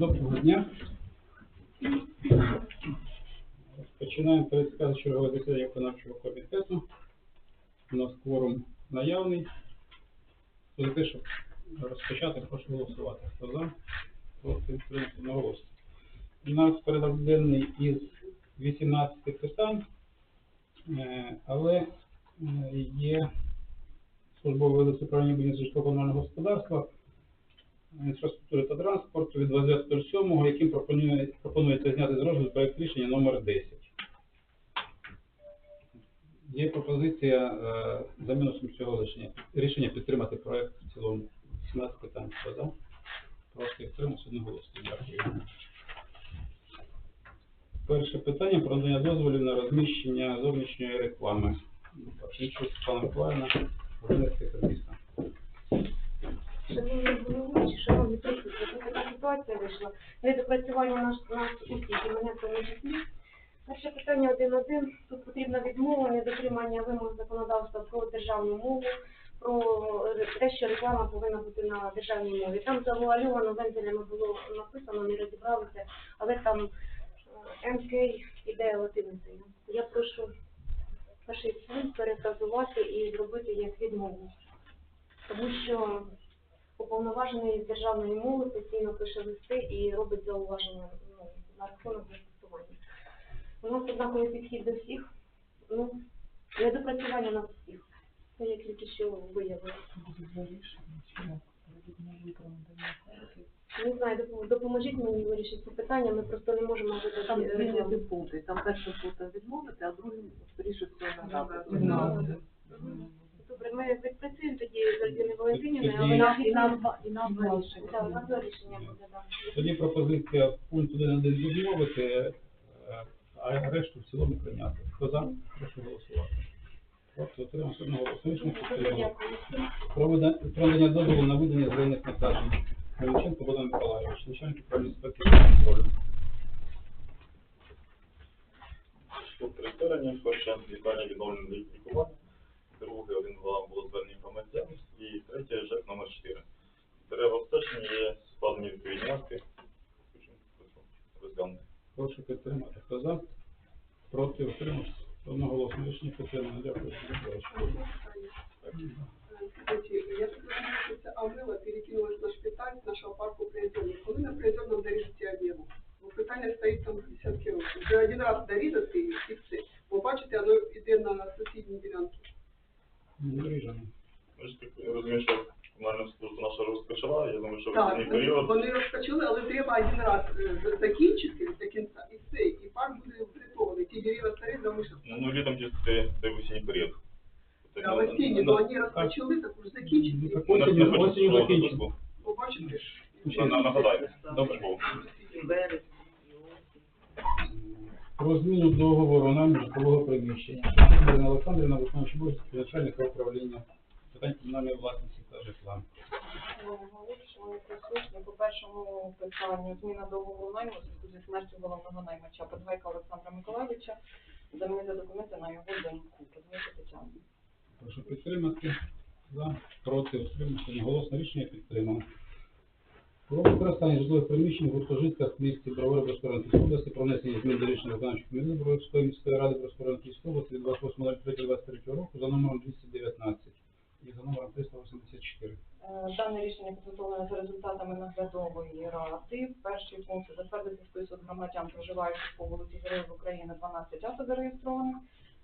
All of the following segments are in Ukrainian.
Доброго дня. Починаємо 35 чергове засідання виконавчого комітету. У нас кворум наявний. За те, щоб розпочати, прошу голосувати. Хто за? Проти утримався одноголосно. У нас порядок денний із 18 питань, е, але е, є службове лист управління будівництва житлово-комунального господарства, інфраструктури та транспорту від 27 яким пропонує, пропонується зняти з розгляду проект рішення номер 10. Є пропозиція е, за мінусом цього рішення, рішення підтримати проект в цілому. 17 питань. Хто за? Проти підтримався одноголосно. Дякую. Перше питання про надання дозволів на розміщення зовнішньої реклами. Пашничук Світлана Миколаївна, журналістка Киргизстан. Шановні головуючі, шановні присутні, така ситуація вийшла. Недопрацювання наш, нас усіх, і мене в тому числі. Перше питання 1.1. Тут потрібна відмова, недотримання вимог законодавства про державну мову, про те, що реклама повинна бути на державній мові. Там завуальовано вензелями було написано, не розібралися, але там е, МК іде латиницею. Я прошу перший пункт перефразувати і зробити як відмову. Тому що уповноважений з державної мови постійно пише листи і робить зауваження ну, на рахунок застосування. У нас однаковий підхід до всіх, ну, недопрацювання на всіх. Це я тільки що виявила. Не знаю, допоможіть мені вирішити це питання, ми просто не можемо видати Там е, змінити пункти. Там перший пункт відмовити, а другий, скоріше всього, надати. Відмовити. Ми відпрацюємо тоді з Альбіною Валентинівною, але Тоді- на І назва, і назва Так, рішення. назва рішення буде. Тоді пропозиція пункт 1.1 відмовити, е, а решту в цілому прийняти. Хто за? Прошу голосувати. Проти отримався одноголосно. Рішення підтримано. Дякую. Про вида- про надання дозволу на видання зелених насаджень. Мельниченко Богдан Миколаївич, начальник управління та контролю. Сторони, перше лікарня відновлення лікування, друге один два було звернення громадян і третє ЖЕК номер 4. Дерева обстеження є складені відповідні акти. Розглянути. Прошу підтримати. Хто за? Проти утримався. Одноголосно. Рішення підтримано. Дякую. Я так розумію, що це Аврила перекинулась на шпиталь з нашого парку приозерний. Коли на приозерному дорізати Аврилу? Бо питання стоїть там десятки років. Вже один раз дорізати і все. Бо бачите, воно йде на сусідні ділянки. Не ріжемо. Ми ж так розумію, що комунальна служба наша розпочала, я думаю, що в Так, різний період. вони розпочали, але треба один раз е, закінчити до кінця і все. І парк буде врятований. Ті дерева старі залишаться. Ну, ну літом десь це, це осінній період. А в на- осінні, на- ну вони розпочали, так уж закінчити. Так осінню, на- на- осінню на- закінчимо. Бо бачите, на- на- Нагадаю, добре було. Березень. Про зміну договору нам житлового приміщення. Олександрівна, виконуючий обов'язки начальника управління питань комунальної власності та житла. По першому питанню зміна договору найму зі смертю головного наймача Подгайка Олександра Миколаївича замінити документи на його доньку, Подгайку Тетяну. Прошу підтримати. За, проти, утримався. Голосне рішення підтримано. Про використання житлових приміщень в в місті Бровари Проскоронківської області про внесення змін до рішення виконавчого комітету Броварської міської ради Проскоронківської області від 28.03.23 року за номером 219 і за номером 384. Е, Дане рішення підготовлене за результатами наглядової ради. Перший пункт затвердити список громадян, проживаючих по вулиці Героїв України 12 авто зареєстрованих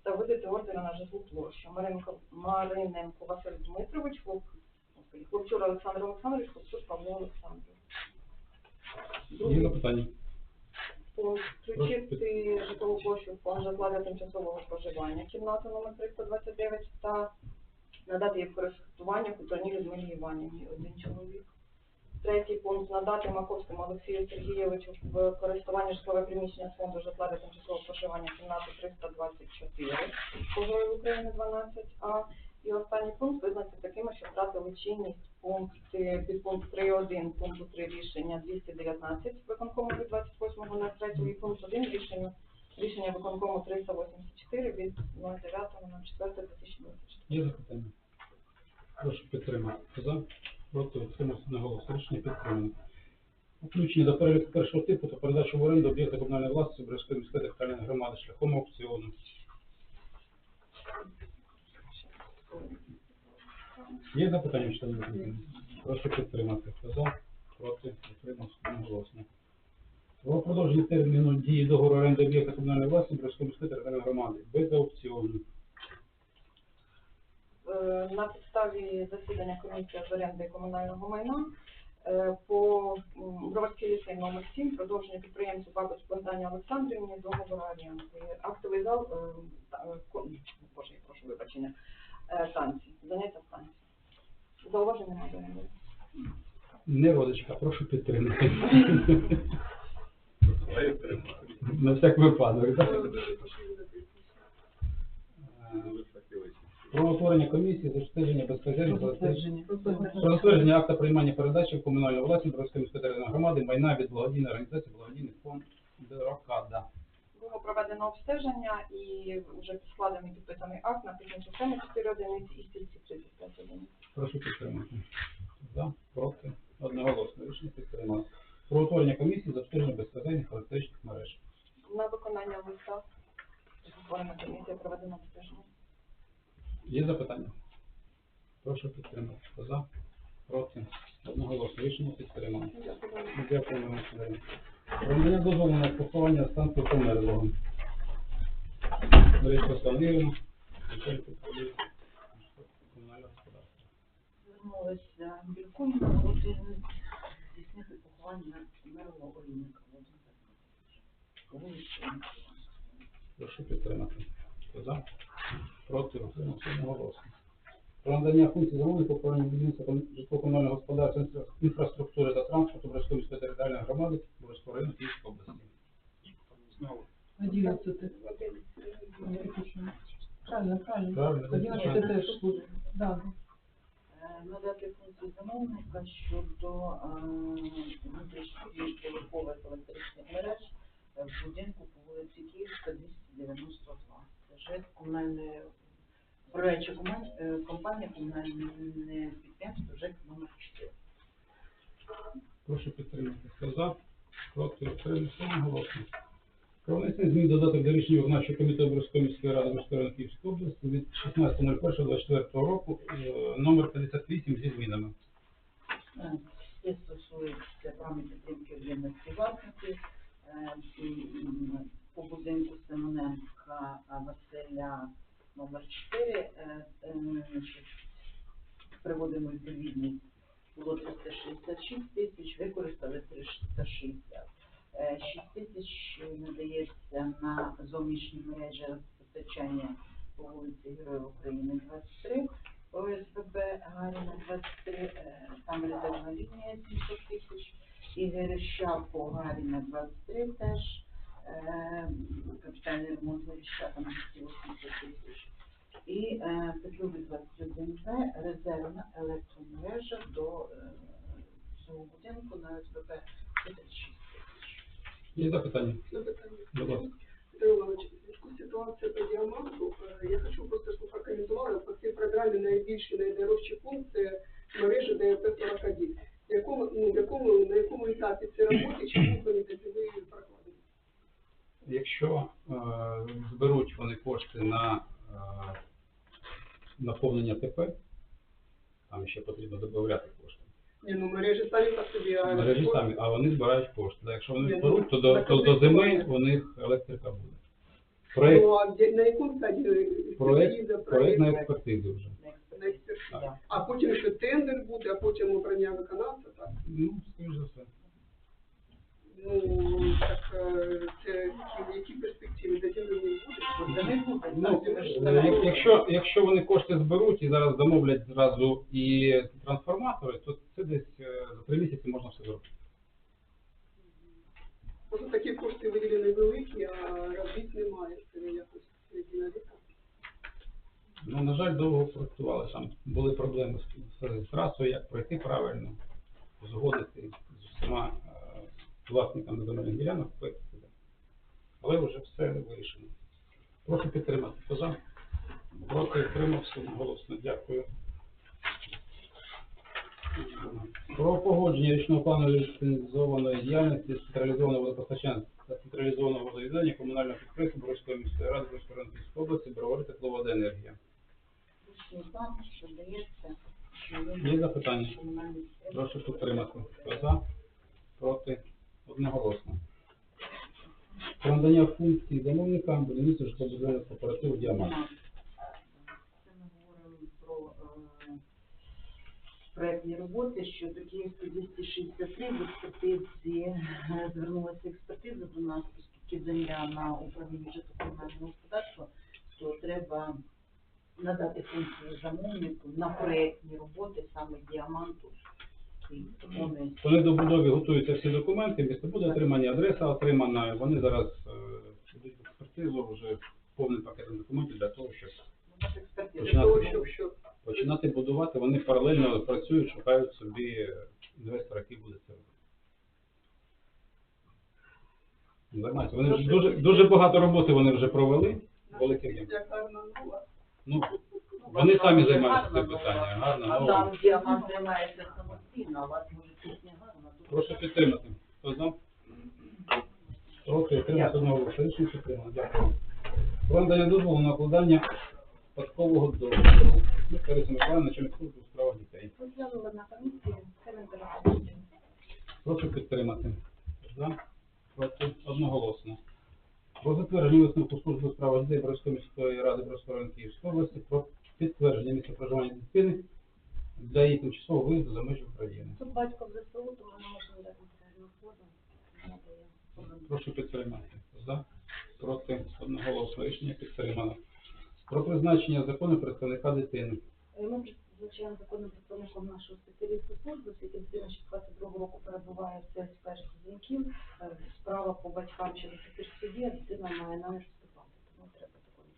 та видати ордери на житлу площу. Маринко, Мариненко Василь Дмитрович, Хлоп, Хлопчур Олександр Олександрович, Хлопчур Павло Олександрович. Є Другий запитання? включити житлову площу в фонд житла для тимчасового проживання, кімнату номер 329 та надати в користування Куторній Людмилі Іванівні, один чоловік. Третій пункт надати Маковському Олексію Сергійовичу в користування житлове приміщення фонду житла для тимчасового проживання кімнату 324 по Героїв України 12А. І останній пункт визнати такими, що втратили чинність пункти підпункт 3.1 пункту 3 рішення 219 виконкому від 28.03 і пункт 1 рішення рішення виконкому 384 від 09.04.2024. Є запитання? Прошу підтримати. За, проти, утримався на голос. Рішення підтримано. включення до переліку першого типу та передачу в оренду об'єкта комунальної власності Брестської міської територіальної громади шляхом аукціону. Є запитання членів? Прошу підтримати. Хто за? Проти? Підтримався одноголосно. Про продовження терміну дії договору оренди об'єкта комунальної власності Брестської міської територіальної громади без аукціону. Е, На підставі засідання комісії з оренди комунального майна е, по Броварській ліцей номер 7 продовження підприємцю Бабич Богдані Олександрівні договору оренди. Актовий зал, е, боже, я прошу вибачення, танці, заняття з танців. Зауваження немає. Не родичка, прошу підтримати. На всяк випадок, так? Про утворення комісії з обстеження безпосередньо про затвердження акта приймання передачі в комунальну власність Бровської міської територіальної громади майна від благодійної організації благодійний фонд Рокада. Було проведено обстеження і вже складений підписаний акт на технічну систему 4 одиниці і стільці 35 одиниць. Прошу підтримати. За, проти, одноголосно рішення підтримано. Про утворення комісії з обстеження безпосередніх електричних мереж. На виконання листа створена комісія проведена обстеження. Є запитання? Прошу підтримати. Хто за, проти, одноголосно рішення підтримано. Дякую вам. Про надання дозволу на поховання станції померлого. Борис Русланівна, начальник управління комунального господарства. Звернулася Більком, здійснити поховання мерлого олійника. Прошу підтримати. За? Проти, утримався одноголосно. Про надання функцій замовника управління будівництва житлово-комунального господарства, інфра- інфраструктури та транспорту Брестської міської територіальної громади Борського району Київської області. Одиннадцатый. Правильно, правильно. Теж. Да. Е, Надати функцію замовника щодо е, внутрішньоповерхових електричних мереж в будинку по вулиці Київська, 292. Це ЖЕК комунальної управляюча е, компанія комунальне підприємство ЖЕК номер 4. Прошу підтримати. Хто за? Проти, утримався одноголосно. Про внесення змін додаток до рішення виконавчого комітету Борської міської ради Борської району Київської області від 16.01.24 року е, номер 58 зі змінами. Е, Це стосується програми підтримки об'єднаності е, по будинку Семененка Василя номер 4. е, е, Приводимо відповідність. Було 366 тисяч, використали 360. Е, 6 тисяч надається на зовнішні мережі постачання по вулиці Героїв України 23. ОСББ Гаріна 23, е, там резервна лінія 700 тисяч, і Вереща по Гаріна 23 теж, е, капітальний ремонт Вереща там 280 тисяч. І е, Петлюри 21П, резервна електромережа до е, цього будинку на ОСББ 36 тисяч. Є запитання? Запитання. Будь ласка. Петро Иванович, в зв'язку з ситуацією по діаманту, я хочу просто, щоб прокоментували по цій програмі найбільші, найдорожчі пункти мережі ДФ 41. Якому, ну, якому, на якому етапі це роботи, чи будуть вони ви прокладені? Якщо е, зберуть вони кошти на е, наповнення ТП, там ще потрібно додати кошти. Ні, ну мережі самі по собі, а Мережі самі, а вони збирають кошти. Да, Якщо вони ну, зберуть, то до, так то до зими у них електрика буде. Проект, Ну, а де- на якому стадії проект, експертиза, проект на експертизу вже. На на експертизу? Так. А потім ще тендер буде, а потім обрання виконавця, так? Ну, скоріш за все. Ну, так е, це які- перспективи, де тендер не буде? Ну, е, якщо, якщо вони кошти зберуть і зараз замовлять зразу і трансформатори, то це десь е, за три місяці можна все зробити. Просто такі кошти виділені великі, а робіт немає. Це якось середина літа. Ну, на жаль, довго проектували. Там були проблеми з, трасою, як пройти правильно, згодити з усіма е, власниками земельних ділянок. Але вже все вирішено. Прошу підтримати. Хто за? Проти підтримався голосно. Дякую. Про погодження річного плану ліцензованої діяльності централізованого водопостачання та централізованого водовідання комунального підприємства Боровської міської ради Ранківської області Бровари тепловодоенергія. Річний план, що дається, Є запитання? Прошу підтримати. Хто за? Проти? Одноголосно. Про надання функцій замовника будівництва житлово-будівельного кооперативу «Діамант». Це ми говоримо про е, проектні роботи, що до Київської 263 в експертизі е, звернулася експертиза до нас, оскільки земля на управлінні житлово-комунального господарства, то треба надати функцію замовнику на проектні роботи саме діаманту. Вони до будови готуються всі документи, місто буде отримання, адреса отримана. Вони зараз е, йдуть в експертизу вже повним пакетом документів для того, щоб. Для того, починати, починати будувати. Вони паралельно працюють, шукають собі інвестора, який буде це робити. Вони дуже, дуже багато роботи вони вже провели. Велике Ну, вони самі займаються цим питанням. Гарно, А ну, там діамант займається самостійно, а вас може пісня гарна. тут Прошу підтримати. Хто за? Проти отримати одного рішення підтримано. Дякую. Про надання дозволу на укладання спадкового договору. Ну, Лариса Миколаївна, начальник служби у справах дітей. Розглянули на комісії, це не дорого. Прошу підтримати. За? Проти одноголосно. Про затвердження висновку служби у справах дітей Борської міської ради Борської Київської області про підтвердження місця проживання дитини для її тимчасового виїзду за межі України. Тут батько в ЗСУ, тому не можемо дати матеріальну форму. Прошу підтримати. За? Проти одноголосно рішення підтримано. Про призначення закону представника дитини. Е, Ми призначаємо законним представником нашого спеціаліста служби, оскільки дитина ще 22 року перебуває в цих перших дзвінків. Е, Справа по батькам до сих суді, а дитина має намір вступати, тому треба такої.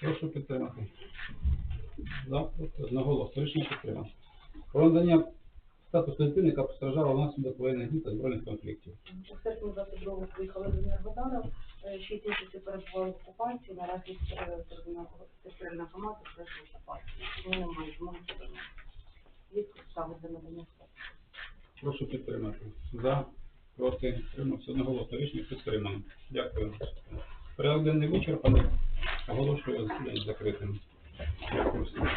Прошу підтримати. За? Одноголосно рішення підтримано. Про надання статусу дитини, яка постраждала внаслідок воєнних дій та збройних конфліктів. У серпні 22 року приїхали з Енергодару, 6 місяців перебували в окупації, наразі територіальна громада теж в окупації. Тому немає змоги повернути. Є підстави для надання статусу. Прошу підтримати. За? Проти? Тримався одноголосно рішення підтримано. Дякую. Порядок денний вичерпаний. Оголошую засідання закритим. Дякую всім.